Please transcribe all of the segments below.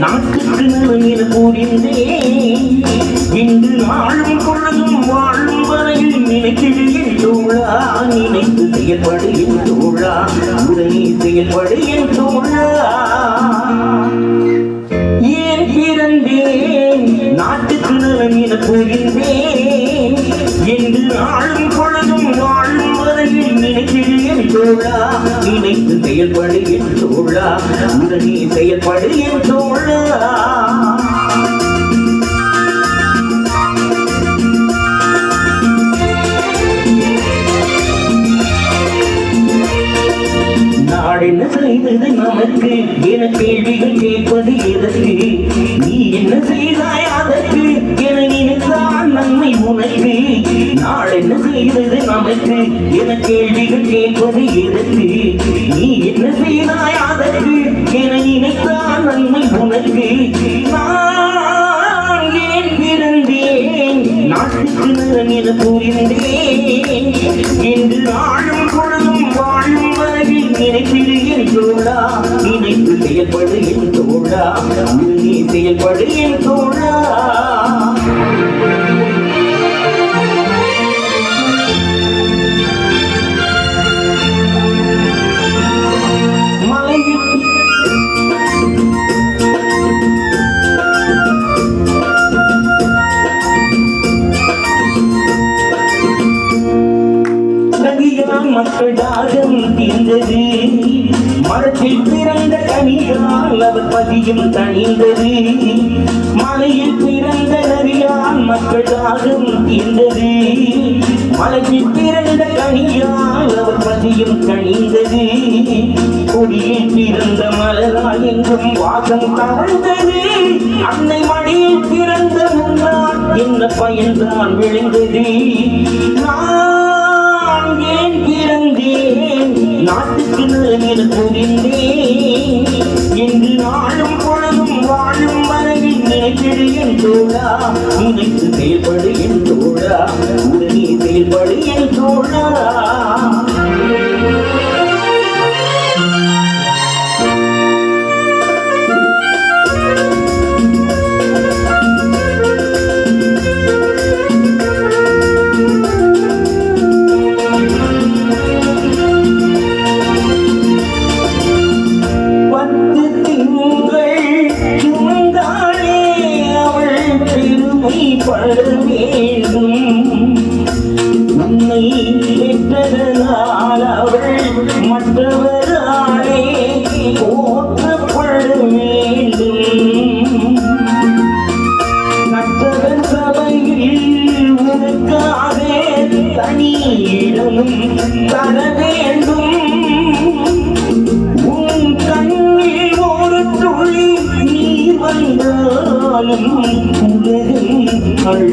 நாட்டுக்கு நலனில் புரிந்தேன் இன்று நாளும் பொழுதும் வாழும் வரையில் நினைக்கிடு நினைத்து செயல்படு என் தோழா உடனே செயல்படு என் ஏன் பிறந்தேன்? நாட்டுக்கு நலம் என புரிந்தேன். என்று நாளும் பொழுதும் வாழும் வரையில் நினைக்கிறேன் தோழா நினைத்து செயல்படு என் உடனே செயல்படு என் என கேள்விகள் கேட்பது எதற்கு? நீ என்ன செய்தாய் அதற்கு? என நினைத்தான் நன்மை உனக்கு. நாள் என்ன செய்தது நமக்கு? என கேள்விகள் கேட்பது எதற்கு? நீ என்ன செய்தாய் அதற்கு? என நினைத்தான் நன்மை உனக்கு. நான் ஏன் பிறந்தேன்? நாட்டுக்கு நான் என புரிந்தேன் என்று நாளும் பொழுதும் வாழும் வரையில் நினைப்பிடு செயல்படு என் தோழா நீ செயல்படு என் தோழா மக்கள் தாகம் தீர்ந்தது மரத்தில் பிறந்த கனியால் அவர் பதியும் தனிந்தது. மலையில் பிறந்த நதியால் மக்கள் தாகம் தீர்ந்தது மலையில் பிறந்த கனியால் அவர் பதியும் தணிந்தது கொடியில் பிறந்த மலரால் என்றும் வாசம் கவர்ந்தது அன்னை மடியில் பிறந்த முன்னால் என்ன பயன்தான் விளைந்தது நான் நாட்டுக்கு புரிந்தேன் என்று நாளும் பொழுதும் வாழும் வரையில் நினைக்கிறேன் தோழா. உனக்கு செயல்படு என் தோழா. உடனே செயல்படு என் தோழா. தர வேண்டும். உன் கண்ணில் ஒரு துளி நீர் வந்தாலும் உலகம் அழ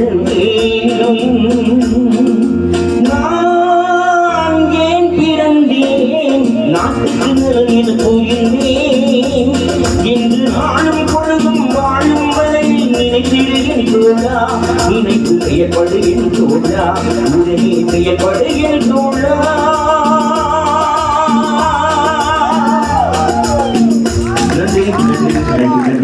நான் ஏன் பிறந்தேன் நாட்டுக்கு நிலையில் புரிந்தேன் என்று நாளும் பொழுதும் வாழும் வரையில் நினைத்திடு தோழா நினைத்து செயல்படு உடனே செயல்படு